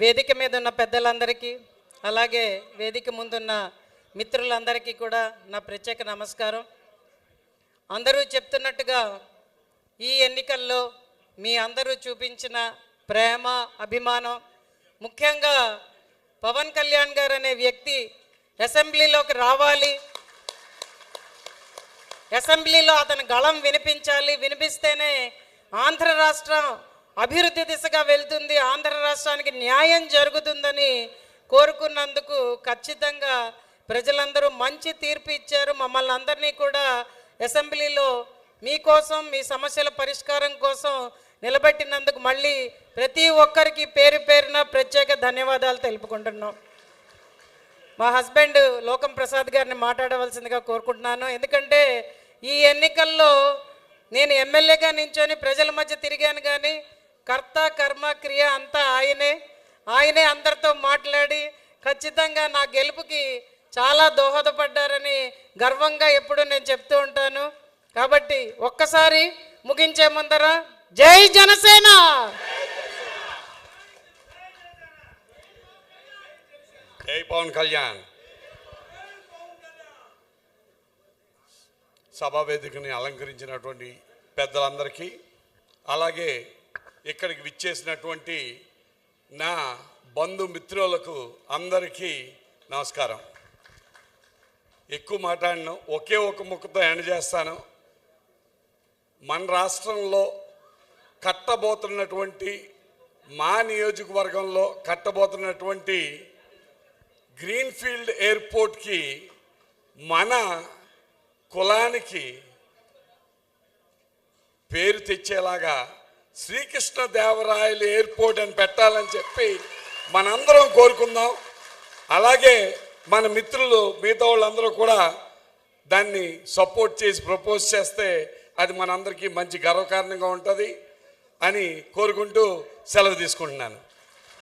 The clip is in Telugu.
వేదిక మీద ఉన్న పెద్దలందరికీ అలాగే వేదిక ముందున్న మిత్రులందరికీ కూడా నా ప్రత్యేక నమస్కారం. అందరూ చెప్తున్నట్టుగా ఈ ఎన్నికల్లో మీ అందరూ చూపించిన ప్రేమ అభిమానం ముఖ్యంగా పవన్ కళ్యాణ్ గారు అనే వ్యక్తి అసెంబ్లీలోకి రావాలి. అసెంబ్లీలో అతని గళం వినిపించాలి. వినిపిస్తేనే ఆంధ్ర రాష్ట్రం అభివృద్ధి దిశగా వెళ్తుంది ఆంధ్ర రాష్ట్రానికి న్యాయం జరుగుతుందని కోరుకున్నందుకు ఖచ్చితంగా ప్రజలందరూ మంచి తీర్పు ఇచ్చారు. మమ్మల్ని అందరినీ కూడా అసెంబ్లీలో మీకోసం మీ సమస్యల పరిష్కారం కోసం నిలబెట్టినందుకు మళ్ళీ ప్రతి ఒక్కరికి పేరు పేరున ప్రత్యేక ధన్యవాదాలు తెలుపుకుంటున్నాం. మా హస్బెండ్ లోకం ప్రసాద్ గారిని మాట్లాడవలసిందిగా కోరుకుంటున్నాను. ఎందుకంటే ఈ ఎన్నికల్లో నేను ఎమ్మెల్యేగా నించొని ప్రజల మధ్య తిరిగాను కానీ కర్త కర్మ క్రియ అంతా ఆయనే. ఆయనే అందరితో మాట్లాడి ఖచ్చితంగా నా గెలుపుకి చాలా దోహదపడ్డారని గర్వంగా ఎప్పుడు నేను చెప్తూ ఉంటాను. కాబట్టి ఒక్కసారి ముగించే ముందర జై జనసేన! జై పవన్ కళ్యాణ్. సభా వేదికని అలంకరించినటువంటి పెద్దలందరికీ అలాగే ఇక్కడికి విచ్చేసినటువంటి నా బంధుమిత్రులకు అందరికీ నమస్కారం. ఎక్కువ మాట్లాడను ఒకే ఒక ముక్కతో ఎండ్ చేస్తాను. మన రాష్ట్రంలో కట్టబోతున్నటువంటి మా నియోజకవర్గంలో కట్టబోతున్నటువంటి గ్రీన్ఫీల్డ్ ఎయిర్పోర్ట్కి మన కులానికి పేరు తెచ్చేలాగా శ్రీకృష్ణదేవరాయలు ఎయిర్పోర్ట్ అని పెట్టాలని చెప్పి మనందరం కోరుకుందాం. అలాగే మన మిత్రులు మిగతా వాళ్ళందరూ కూడా దాన్ని సపోర్ట్ చేసి ప్రపోజ్ చేస్తే అది మనందరికీ మంచి గర్వకారణంగా ఉంటుంది అని కోరుకుంటూ సెలవు తీసుకుంటున్నాను.